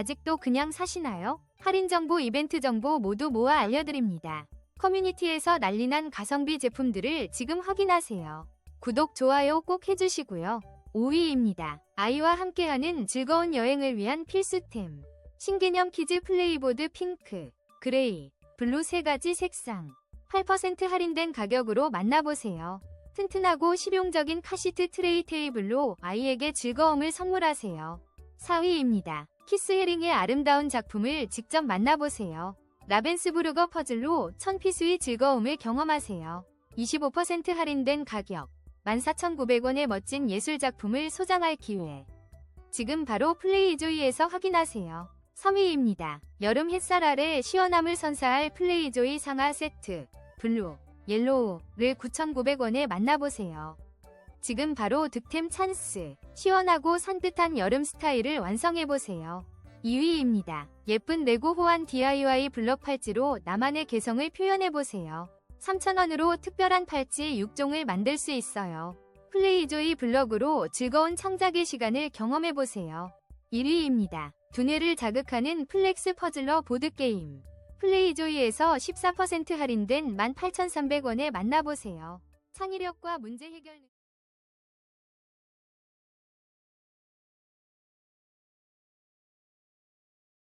아직도 그냥 사시나요? 할인 정보, 이벤트 정보 모두 모아 알려드립니다. 커뮤니티에서 난리난 가성비 제품들을 지금 확인하세요. 구독, 좋아요 꼭 해주시고요. 5위입니다. 아이와 함께하는 즐거운 여행을 위한 필수템. 신개념 키즈 플레이보드 핑크, 그레이, 블루 세 가지 색상. 8% 할인된 가격으로 만나보세요. 튼튼하고 실용적인 카시트 트레이 테이블로 아이에게 즐거움을 선물하세요. 4위입니다. 키스 헤링의 아름다운 작품을 직접 만나보세요. 라벤스부르거 퍼즐로 천피수의 즐거움을 경험하세요. 25% 할인된 가격. 14,900원의 멋진 예술작품을 소장할 기회. 지금 바로 플레이조이에서 확인하세요. 3위입니다. 여름 햇살 아래 시원함을 선사할 플레이조이 상하 세트. 블루, 옐로우를 9,900원에 만나보세요. 지금 바로 득템 찬스. 시원하고 산뜻한 여름 스타일을 완성해보세요. 2위입니다. 예쁜 레고 호환 DIY 블럭 팔찌로 나만의 개성을 표현해보세요. 3,000원으로 특별한 팔찌 6종을 만들 수 있어요. 플레이조이 블럭으로 즐거운 창작의 시간을 경험해보세요. 1위입니다. 두뇌를 자극하는 플렉스 퍼즐러 보드게임. 플레이조이에서 14% 할인된 18,300원에 만나보세요. 창의력과 문제 해결 능-